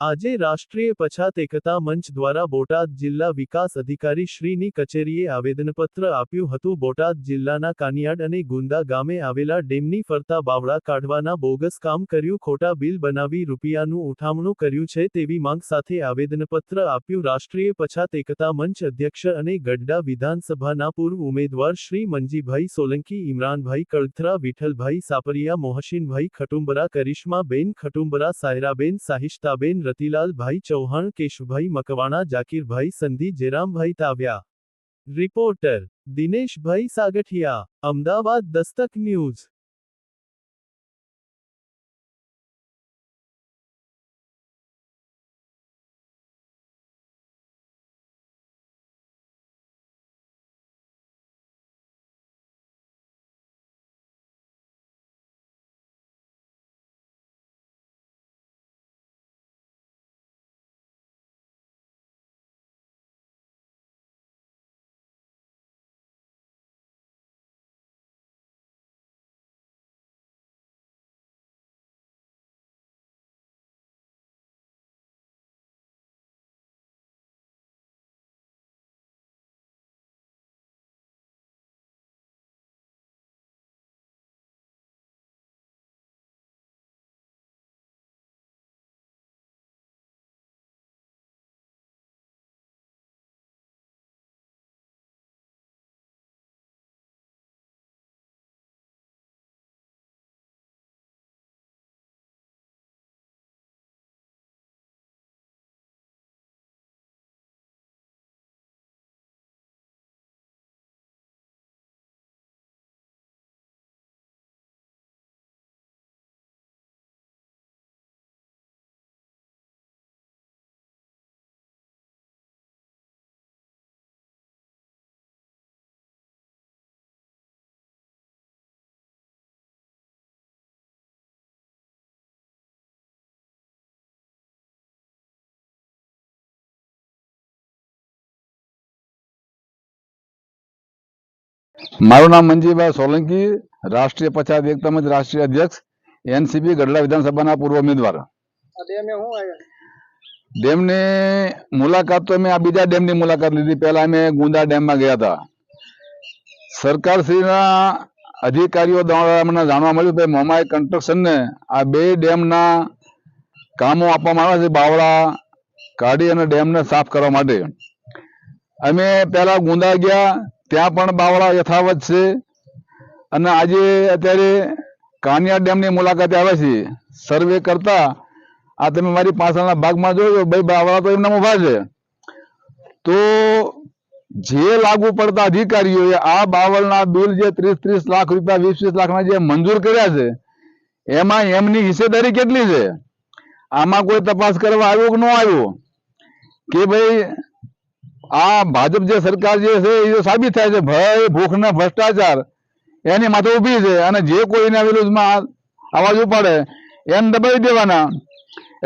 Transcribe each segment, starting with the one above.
આજે રાષ્ટ્રીય પછાત એકતા મંચ દ્વારા બોટાદ જિલ્લા વિકાસ અધિકારી શ્રીની કચેરીએ આવેદનપત્ર આપ્યું હતું. બોટાદ જિલ્લાના કાનિયાડ અને ગુંદા ગામે આવેલા ડેમની ફરતા બાવળા કાઢવાના બોગસ કામ કર્યું. ખોટા બિલ બનાવી રૂપિયાનું ઉઠામણું કર્યું છે તેવી માંગ સાથે આવેદનપત્ર આપ્યું. રાષ્ટ્રીય પછાત એકતા મંચ અધ્યક્ષ અને ગઢડા વિધાનસભાના પૂર્વ ઉમેદવાર શ્રી મંજીભાઈ Solanki, Imranbhai કળથરા, Vithalbhai Sapariya, મોહસિનભાઈ Khatumbara, કરિશ્માબેન Khatumbara, સાયરાબેન, સાહિષ્તાબેન Ratilalbhai Chauhan Keshubhai Makwana Zakirbhai Sandhi જેરામભાઈ તાવ્યા. Reporter Dineshbhai Sagathiya Ahmedabad Dastak news. મારું નામ મંજીભાઈ સોલંકી રાષ્ટ્રીય પછાત એકતા તેમજ રાષ્ટ્રીય અધ્યક્ષ એનસીપી ગઢડા વિધાનસભાના પૂર્વ ઉમેદવાર. ડેમની મુલાકાત તો અમે આ બીજા ડેમની મુલાકાત લીધી. પહેલા અમે ગુંદા ડેમમાં ગયા હતા. સરકારશ્રીના અધિકારીઓ દ્વારા અમને જાણવા મળ્યું કે મોમાઈ કન્સ્ટ્રક્શનને આ બે ડેમના કામો આપવામાં આવ્યા છે બાવળા કાઢી અને ડેમને સાફ કરવા માટે. અમે પહેલા ગુંદા ગયા ત્યાં પણ બાવળા યથાવત છે. અને આજે અત્યારે કાનિયા ડેમની મુલાકાતે આવ્યા છે. સર્વે કરતા આ તમે મારી પાછળના ભાગમાં જોયો ભાઈ બાવળા તો એમના ઊભા છે. તો જે લાગુ પડતા અધિકારીઓએ આ બાવળના બિલ જે ત્રીસ ત્રીસ લાખ રૂપિયા વીસ વીસ લાખના જે મંજૂર કર્યા છે એમાં એમની હિસ્સેદારી કેટલી છે? આમાં કોઈ તપાસ કરવા આવ્યો કે ન આવ્યો? કે ભાઈ આ ભાજપ જે સરકાર જે છે, એ સાબિત થાય છે. ભય ભૂખ ને ભ્રષ્ટાચાર, એની માથે ઊભી છે. અને જે કોઈ એના વિરુદ્ધમાં અવાજ ઉપાડે, એમ દબાવી દેવાના.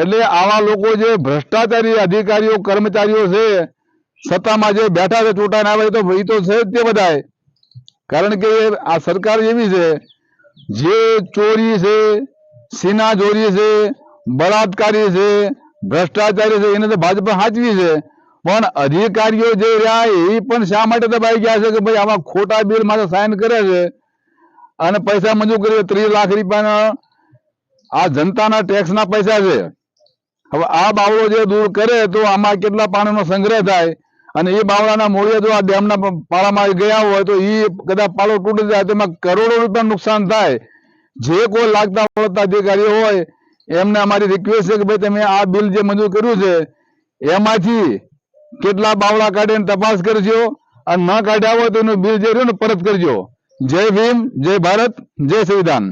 એટલે આવા લોકો જે ભ્રષ્ટાચારી અધિકારીઓ, કર્મચારીઓ છે, સત્તામાં જે બેઠા છે ચૂંટાઈને આવે તો એ તો છે તે બધાય. કારણ કે આ સરકાર એવી છે, જે ચોરી છે સીનાચોરી છે, બળાત્કારી છે, ભ્રષ્ટાચારી છે, એને તો ભાજપ હાચવી છે. પણ અધિકારીઓ જે રહ્યા એ પણ શા માટે દબાઈ ગયા છે કે ભાઈ આમાં ખોટા બિલ માટે સાઇન કરે છે? અને પૈસા મંજૂર કરે ત્રીસ લાખ રૂપિયાના. આ જનતાના ટેક્સના પૈસા છે. હવે આ બાવળો જે દૂર કરે તો આમાં કેટલા પાણીનો સંગ્રહ થાય? અને એ બાવળાના મૂળે જો આ ડેમના પાળામાં ગયા હોય તો એ કદાચ પાળો તૂટી જાય તો એમાં કરોડો રૂપિયા નુકસાન થાય. જે કોઈ લાગતા વળતા અધિકારીઓ હોય, એમને અમારી રિક્વેસ્ટ છે કે ભાઈ તમે આ બિલ જે મંજૂર કર્યું છે, એમાંથી કેટલા બાવળા કાઢીને તપાસ કરજો અને ન કાઢ્યા હોય તો એનું બિલ જે રહ્યું ને પરત કરજો. જય ભીમ જય ભારત જય સંવિધાન.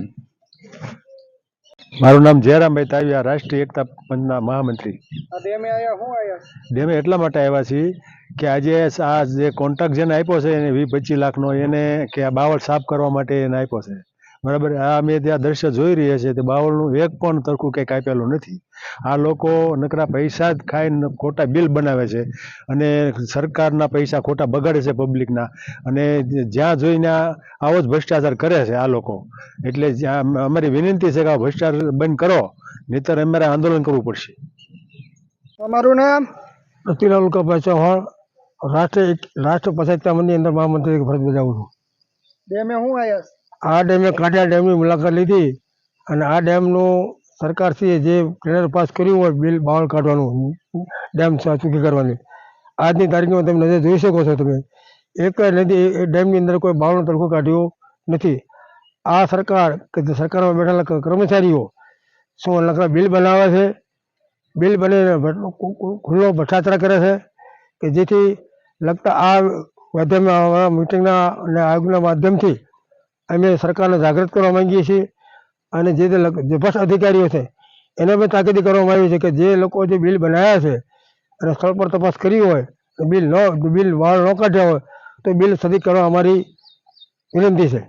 મારું નામ જયરામભાઈ તાવિયા રાષ્ટ્રીય એકતા પંચના મહામંત્રી. ડેમે એટલા માટે આવ્યા છીએ કે આજે આ જે કોન્ટ્રાક્ટ જેને આપ્યો છે એને વીસ પચીસ લાખનો એને કે આ બાવળ સાફ કરવા માટે એને આપ્યો છે. બરાબર? આ અમે ત્યાં દ્રશ્ય જોઈ રહ્યા છે તે બાવળનું એક પણ તરખું કંઈક આપેલું નથી. આ લોકો નકરા પૈસા જ ખાઈને ખોટા બિલ બનાવે છે અને સરકારના પૈસા ખોટા બગાડે છે પબ્લિકના. અને જ્યાં જોઈને આવો જ ભ્રષ્ટાચાર કરે છે આ લોકો. એટલે જ્યાં અમારી વિનંતી છે કે આ ભ્રષ્ટાચાર બંધ કરો નહીતર અમારે આંદોલન કરવું પડશે. તમારું નામ? રતિલાલ કપા ચૌહાણ રાષ્ટ્રીય રાષ્ટ્ર પંચાયત મંદિર અંદર મહામંત્રી ફરજ બજાવું છું. બે મેં હું આવ્યા છે આ ડેમે કાંઠા ડેમની મુલાકાત લીધી અને આ ડેમનું સરકારશ્રીએ જે ટેન્ડર પાસ કર્યું હોય બિલ બાવળ કાઢવાનું, ડેમ ચૂકી કરવાની. આજની તારીખમાં તમે નજર જોઈ શકો છો તમે. એક નદી, એ ડેમની અંદર કોઈ બાવળનો તડકો કાઢ્યો નથી. આ સરકાર કે જે સરકારમાં બેઠેલા કર્મચારીઓ શું લખા બિલ બનાવે છે? બિલ ખુ- ખુલ્લો ભ્રષ્ટાચાર કરે છે? કે જેથી લગતા આ માધ્યમના મિટિંગના અને આયોગના માધ્યમથી અમે સરકારને જાગૃત કરવા માંગીએ છીએ અને જે તે ભ્રષ્ટ અધિકારીઓ છે, એને પણ તાકીદ કરવામાં આવી છે કે જે લોકો જે બિલ બનાવ્યા છે અને સ્થળ પર તપાસ કરી હોય બિલ ન, બિલ વાળ ન કાઢ્યા હોય, તો બિલ સદી કરવા અમારી વિનંતી છે.